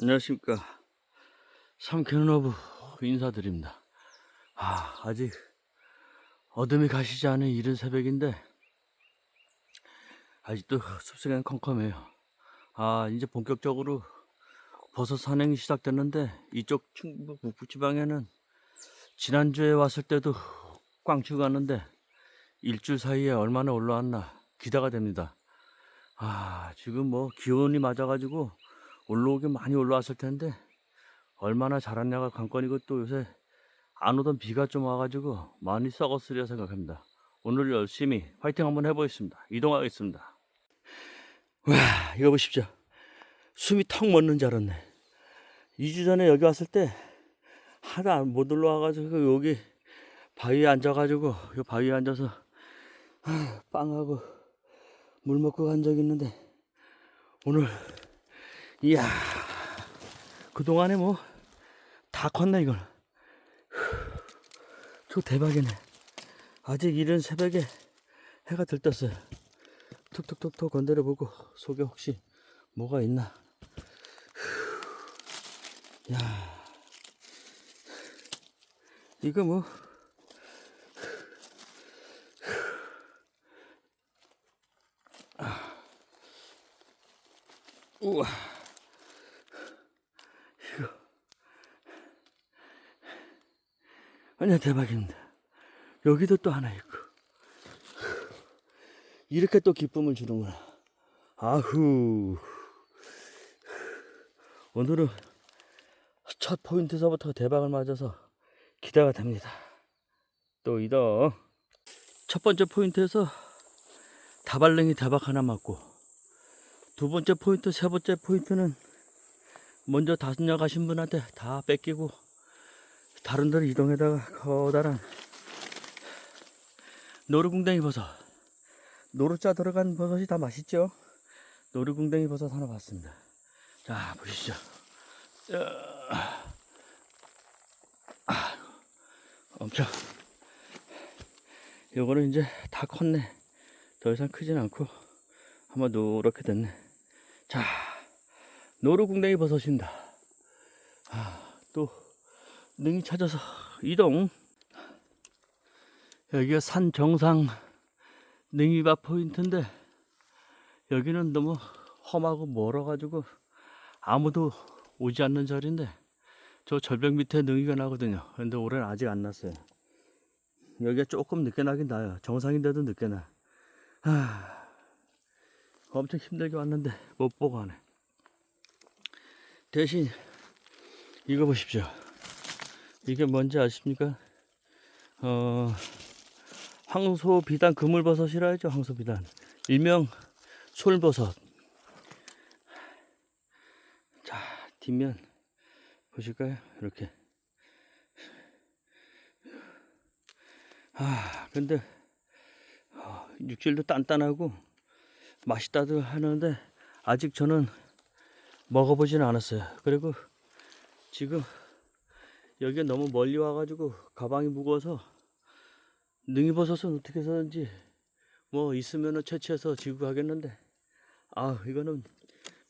안녕하십니까. 삼캐논어부 인사드립니다. 아, 아직 어둠이 가시지 않은 이른 새벽인데, 아직도 숲속엔 컴컴해요. 아, 이제 본격적으로 버섯 산행이 시작됐는데, 이쪽 충북 북부 지방에는 지난주에 왔을 때도 꽝치고 갔는데, 일주일 사이에 얼마나 올라왔나 기대가 됩니다. 아, 지금 뭐 기온이 맞아가지고 올라오긴 많이 올라왔을 텐데 얼마나 자랐냐가 관건이고 또 요새 안 오던 비가 좀 와가지고 많이 썩었으리라 생각합니다. 오늘 열심히 화이팅 한번 해보겠습니다. 이동하겠습니다. 와 이거 보십시오. 숨이 턱 멎는 줄 알았네. 2주 전에 여기 왔을 때 하다 못 올라와가지고 여기 바위에 앉아가지고 이 바위에 앉아서 아, 빵하고 물 먹고 간 적이 있는데 오늘 이야 그동안에 뭐 다 컸네 이걸. 저 대박이네. 아직 이른 새벽에 해가 들떴어요. 툭툭툭툭 건드려 보고 속에 혹시 뭐가 있나. 야. 이거 뭐. 우와 아니야 대박입니다. 여기도 또 하나 있고 이렇게 또 기쁨을 주는구나. 아후 오늘은 첫 포인트서부터 대박을 맞아서 기대가 됩니다. 또 이동 첫 번째 포인트에서 다발랭이 대박 하나 맞고 두 번째 포인트 세 번째 포인트는 먼저 다섯녀 가신 분한테 다 뺏기고 다른 데로 이동해다가 커다란 노루궁뎅이 버섯. 노루자 들어간 버섯이 다 맛있죠? 노루궁뎅이 버섯 하나 봤습니다. 자 보시죠. 자, 아, 엄청. 요거는 이제 다 컸네. 더 이상 크진 않고 한번 노랗게 됐네. 자 노루궁뎅이 버섯입니다. 아, 또 능이 찾아서 이동. 여기가 산 정상 능이밭 포인트인데 여기는 너무 험하고 멀어가지고 아무도 오지 않는 자리인데 저 절벽 밑에 능이가 나거든요. 근데 올해는 아직 안 났어요. 여기가 조금 늦게 나긴 나요. 정상인데도 늦게 나. 아, 엄청 힘들게 왔는데 못 보고 하네. 대신 이거 보십시오. 이게 뭔지 아십니까? 어, 황소비단 그물버섯이라 하죠, 황소비단. 일명 솔버섯. 자, 뒷면 보실까요? 이렇게. 아, 근데 어, 육질도 단단하고 맛있다들 하는데 아직 저는 먹어보지는 않았어요. 그리고 지금 여기가 너무 멀리 와가지고 가방이 무거워서 능이버섯은 어떻게 해서든지 뭐 있으면은 채취해서 지고 가겠는데. 아 이거는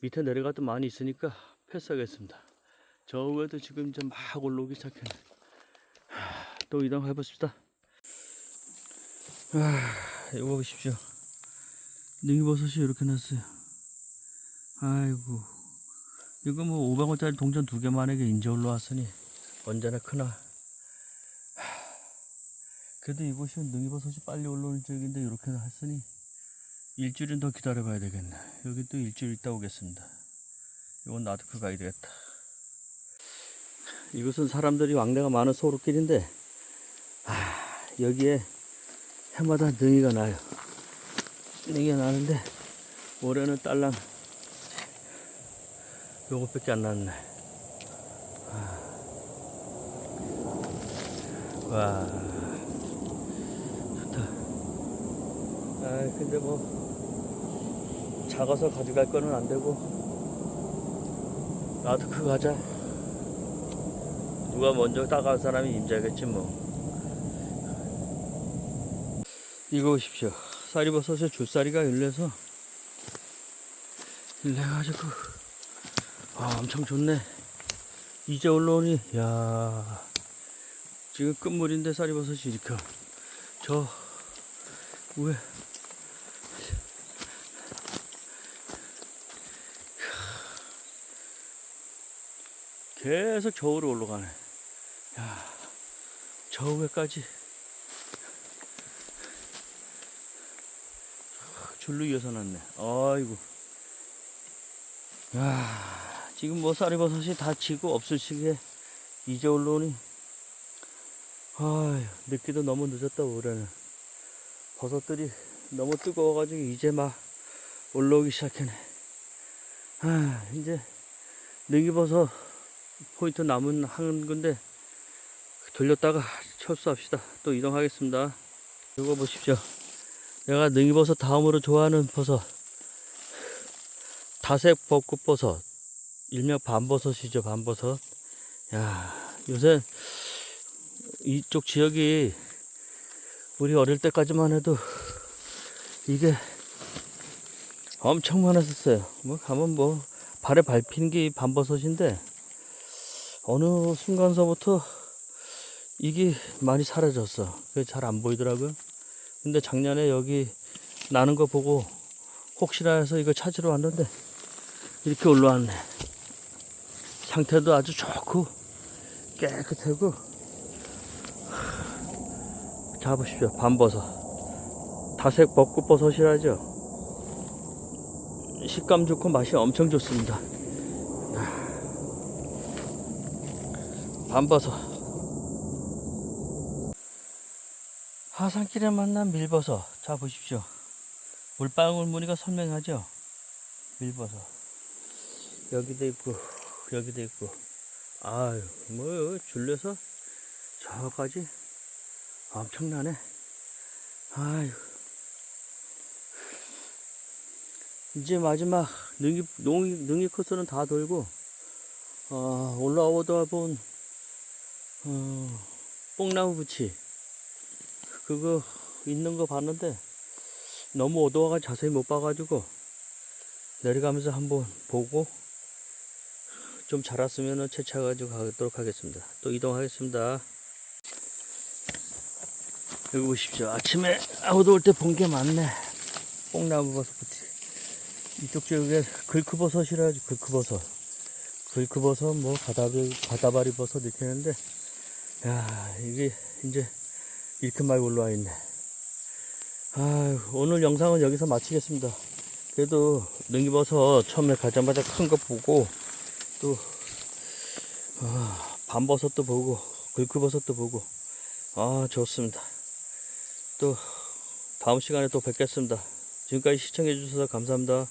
밑에 내려가도 많이 있으니까 패스하겠습니다. 저 위에도 지금 이제 막 올라오기 시작했네 하, 또 이동해 보십시다. 아 이거 보십시오. 능이버섯이 이렇게 났어요. 아이고. 이거 뭐 500원짜리 동전 두 개만에게 인제 올라왔으니 언제나 크나. 하, 그래도 이곳이 능이버섯이 빨리 올라올 적인데 이렇게 했으니 일주일은 더 기다려봐야 되겠네. 여기 또 일주일 있다 오겠습니다. 이건 나도 그 가야 되겠다. 이곳은 사람들이 왕래가 많은 소로길인데 하, 여기에 해마다 능이가 나요. 능이가 나는데 올해는 딸랑 요것밖에 안 났네. 와. 좋다. 아 근데 뭐 작아서 가져갈 거는 안 되고. 나도 그거 가자. 누가 먼저 따갈 사람이 임자겠지 뭐. 이거 보십시오. 쌀이버섯에 줄사리가 열려서 열려가지고 와 아, 엄청 좋네. 이제 올라오니, 야 지금 끝물인데 쌀이버섯이 이렇게. 저, 위에. 계속 저으로 올라가네. 야, 저 위에까지. 줄로 이어서 났네. 아이고. 야, 지금 뭐 쌀이버섯이 다 지고 없을 시기에 이제 올라오니. 아휴, 늦기도 너무 늦었다, 올해는. 버섯들이 너무 뜨거워가지고 이제 막 올라오기 시작하네. 아, 이제 능이버섯 포인트 남은 한 군데 돌렸다가 철수합시다. 또 이동하겠습니다. 이거 보십시오. 내가 능이버섯 다음으로 좋아하는 버섯. 다색 벚꽃버섯. 일명 밤버섯이죠, 밤버섯. 야, 요새 이쪽 지역이 우리 어릴 때까지만 해도 이게 엄청 많았었어요. 뭐 가면 뭐 발에 밟히는 게 밤버섯인데 어느 순간서부터 이게 많이 사라졌어. 그게 잘 안 보이더라고요. 근데 작년에 여기 나는 거 보고 혹시나 해서 이거 찾으러 왔는데 이렇게 올라왔네. 상태도 아주 좋고 깨끗하고 자 보십시오. 밤버섯. 다색 벚꽃버섯이라죠. 식감 좋고 맛이 엄청 좋습니다. 밤버섯. 하산길에 만난 밀버섯. 자 보십시오. 물방울 무늬가 선명하죠. 밀버섯. 여기도 있고 여기도 있고. 아유 뭐 줄려서 저까지 엄청나네. 아유. 이제 마지막 능이 농이 능이 코스는 다 돌고 어, 올라오다 본 어, 뽕나무 부치 그거 있는 거 봤는데 너무 어두워가지고 자세히 못 봐가지고 내려가면서 한번 보고 좀 자랐으면 채취해가지고 가도록 하겠습니다. 또 이동하겠습니다. 여기 보십시오. 아침에 아우도 올 때 본 게 많네. 뽕나무 버섯 부치. 이쪽 지역에 글크버섯이라 하죠. 글크버섯. 글크버섯, 뭐, 가다비, 가다바리 버섯 이렇게 했는데, 야 이게 이제 이렇게 많이 올라와 있네. 아 오늘 영상은 여기서 마치겠습니다. 그래도 능이버섯 처음에 가자마자 큰 거 보고, 또, 아, 밤버섯도 보고, 글크버섯도 보고, 아, 좋습니다. 또, 다음 시간에 또 뵙겠습니다. 지금까지 시청해 주셔서 감사합니다.